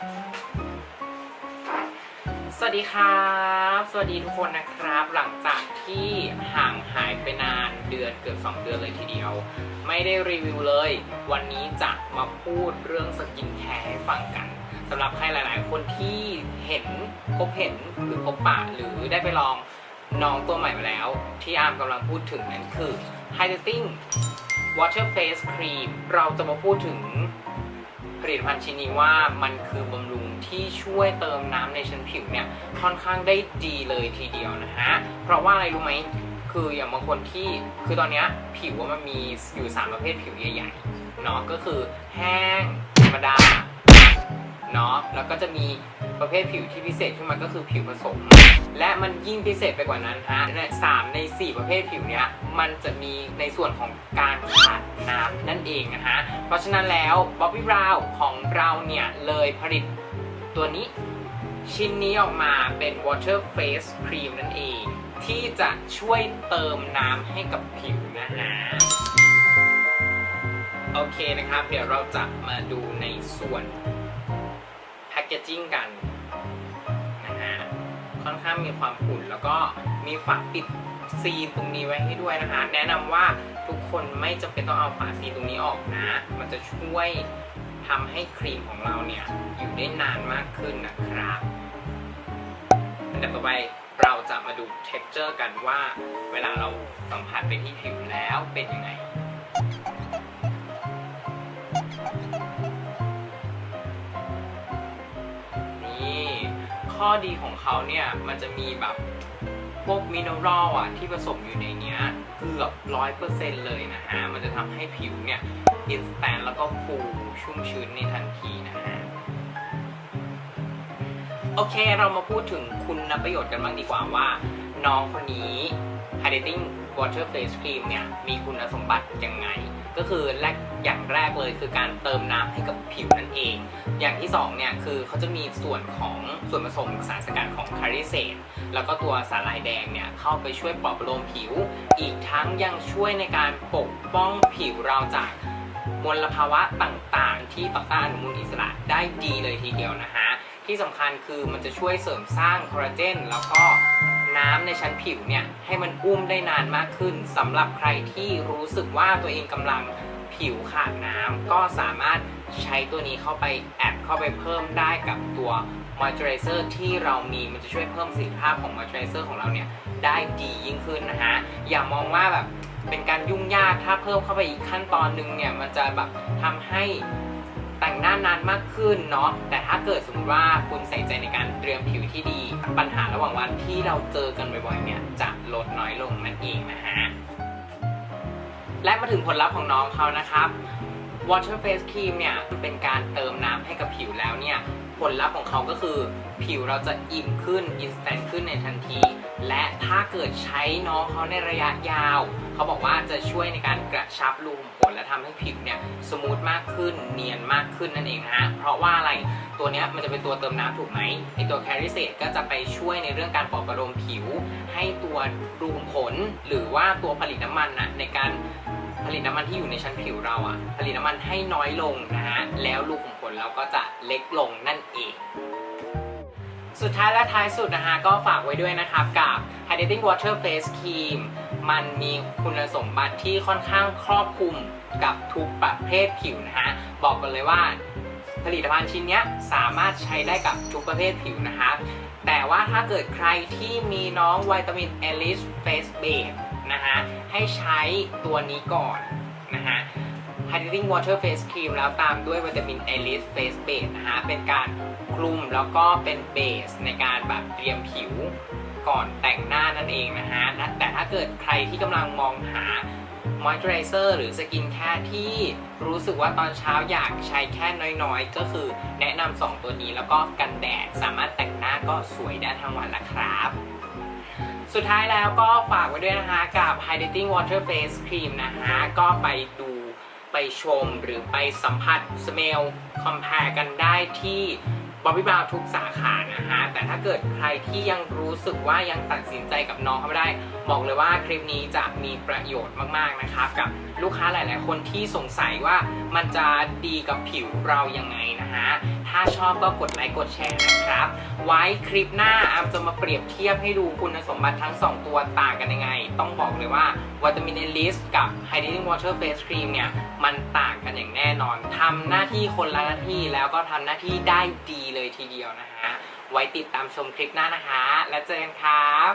สวัสดีครับ สวัสดีทุกคนนะครับ หลังจากที่ห่างหายไปนานเดือนเกือบ2 เดือนเลยทีเดียว ไม่ได้รีวิวเลย วันนี้จะมาพูดเรื่องสกินแคร์ให้ฟังกันสำหรับใครหลาย ๆ คนที่เห็นพบเห็นหรือพบปะหรือได้ไปลองน้องตัวใหม่มาแล้ว ที่อาร์มกำลังพูดถึงนั่นคือ Hydrating Water Face Cream เราจะมาพูดถึง ผลิตภัณฑ์ชิ้นนี้ว่ามันคือบำรุงที่ช่วยเติมน้ำในชั้นผิวเนี่ยค่อนข้างได้ดีเลยทีเดียวนะฮะ เพราะว่าอะไรรู้ไหมคืออย่างบางคนที่คือตอนนี้ผิวว่ามันมีอยู่ 3 ประเภทผิวใหญ่ๆเนาะก็คือแห้งธรรมดาเนาะแล้วก็จะมี ประเภทผิวที่พิเศษขึ้นมาก็คือผิวผสม และมันยิ่งพิเศษไปกว่านั้นฮะในสามใน 4 ประเภทผิวเนี้ยมันจะมีในส่วนของการขาดน้ำนั่นเองนะฮะเพราะฉะนั้นแล้ว Bobbi Brown ของเราเนี่ยเลยผลิตตัวนี้ชิ้นนี้ออกมาเป็น Water Face Cream นั่นเอง ที่จะช่วยเติมน้ำให้กับผิวนะฮะโอเคนะครับ เดี๋ยวเราจะมาดูในส่วนแพคเกจจิ้งกัน ค่อนข้างมีความขุ่นแล้วก็มีฝาปิดซีนตรงนี้ไว้ให้ด้วยนะคะ แนะนำว่าทุกคนไม่จำเป็นต้องเอาฝาซีนตรงนี้ออกนะ มันจะช่วยทำให้ครีมของเราเนี่ยอยู่ได้นานมากขึ้นนะครับอันดับต่อไปเราจะมาดู texture กันว่า เวลาเราสัมผัสไปที่ผิวแล้วเป็นยังไง ข้อดีของเขาเนี่ยมันจะมีแบบพวกมินเนอรัลอะที่ผสมอยู่ในเนี้ยเกือบร้อยเปอร์เซ็นต์เลยนะฮะ มันจะทำให้ผิวเนี่ยอินสแตนแล้วก็ฟูชุ่มชื้นในทันทีนะฮะ โอเคเรามาพูดถึงคุณประโยชน์กันบ้างดีกว่าว่า น้องคนนี้ Hydrating Water Face Cream เนี่ย มีคุณสมบัติยังไง ก็คือแรกอย่างแรกเลยคือการเติมน้ำให้กับผิวนั่นเอง อย่างที่สองเนี่ยคือเขาจะมีส่วนของส่วนผสมสารสกัดของคาริเซนแล้วก็ตัวสาหร่ายแดงเนี่ยเข้าไปช่วยปลอบประโลมผิว อีกทั้งยังช่วยในการปกป้องผิวเราจากมลภาวะต่างๆ ที่ต่อต้านอนุมูลอิสระได้ดีเลยทีเดียวนะฮะที่สำคัญคือมันจะช่วยเสริมสร้างคอลลาเจนแล้วก็ น้ำในชั้นผิวเนี่ยให้มันอุ้มได้นานมากขึ้นสำหรับใครที่รู้สึกว่าตัวเองกำลังผิวขาดน้ำก็สามารถใช้ตัวนี้เข้าไปแอดเข้าไปเพิ่มได้กับตัวมอยเจอไรเซอร์ที่เรามีมันจะช่วยเพิ่มประสิทธิภาพของมอยเจอไรเซอร์ของเราเนี่ยได้ดียิ่งขึ้นนะฮะอย่ามองว่าแบบเป็นการยุ่งยากถ้าเพิ่มเข้าไปอีกขั้นตอนหนึงเนี่ยมันจะแบบทำให้ แต่งหน้านานมากขึ้นเนาะแต่ถ้าเกิดสมมติว่าคุณใส่ใจในการเตรียมผิวที่ดี ปัญหาระหว่างวันที่เราเจอกันบ่อยๆเนี่ยจะลดน้อยลงนั่นเองนะฮะและมาถึงผลลัพธ์ของน้องเขานะครับ Water Face Cream เนี่ยเป็นการเติมน้ำให้กับผิวแล้วเนี่ย ผลลัพธ์ของเขาก็คือ ผิวเราจะอิ่มขึ้น อินสแตนขึ้นในทันที และถ้าเกิดใช้น้องเขาในระยะยาว เขาบอกว่าจะช่วยในการกระชับรูขุมขนและทำให้ผิวเนี่ยสมูทมากขึ้นเนียนมากขึ้นนั่นเองนะฮะเพราะว่าอะไรตัวเนี้ยมันจะเป็นตัวเติมน้ำถูกไหมไอตัวแคริเซตก็จะไปช่วยในเรื่องการปลอบประโลมผิว ให้ตัวรูขุมขน หรือว่าตัวผลิตน้ำมันนะในการผลิตน้ำมันที่อยู่ในชั้นผิวเราอะผลิตน้ำมันให้น้อยลงนะฮะแล้วรูขุมขนเราก็จะเล็กลงนั่นเอง สุดท้ายและท้ายสุดนะฮะก็ฝากไว้ด้วยนะครับกับ Hydrating Water Face Cream มันมีคุณสมบัติที่ค่อนข้างครอบคลุมกับทุกประเภทผิวนะฮะ บอกกันเลยว่าผลิตภัณฑ์ชิ้นนี้สามารถใช้ได้กับทุกประเภทผิวนะครับ แต่ว่าถ้าเกิดใครที่มีน้องวิตามินเอลิสเฟสเบสนะฮะ ให้ใช้ตัวนี้ก่อน Hydrating Water Face Cream แล้วตามด้วยวิตามินเอลิสเฟสเบสนะฮะ เป็นการคลุมแล้วก็เป็นเบสในการแบบเตรียมผิวก่อนแต่งหน้านั่นเองนะฮะ แต่ถ้าเกิดใครที่กำลังมองหามอยเจอไรเซอร์หรือสกินแคร์ที่รู้สึกว่าตอนเช้าอยากใช้แค่น้อยๆ ก็คือแนะนำสองตัวนี้แล้วก็กันแดดสามารถแต่งหน้าก็สวยได้ทั้งวันละครับสุดท้ายแล้วก็ฝากไว้ด้วยนะคะกับ Hydrating Water Face Cream นะฮะก็ไปดู ไปชมหรือไปสัมผัสสเมลคอมเพลกันได้ที่บอบบี้บราวทุกสาขานะฮะ แต่ถ้าเกิดใครที่ยังรู้สึกว่ายังตัดสินใจกับน้องเขาไม่ได้ บอกเลยว่าคลิปนี้จะมีประโยชน์มากๆนะครับ กับลูกค้าหลาย ๆ คนที่สงสัยว่ามันจะดีกับผิวเรายังไงนะฮะ ถ้าชอบก็กดไลค์กดแชร์นะครับ ไว้คลิปหน้าอามจะมาเปรียบเทียบให้ดูคุณสมบัติทั้ง 2 ตัวต่างกันยังไง ต้องบอกเลยว่าวิตามินเอลิสกับ Hydrating Water Face Cream เนี่ย มันต่างกันอย่างแน่นอนทำหน้าที่คนละหน้าที่แล้วก็ทำหน้าที่ได้ดีเลยทีเดียวนะฮะ ไว้ติดตามชมคลิปหน้านะคะ แล้วเจอกันครับ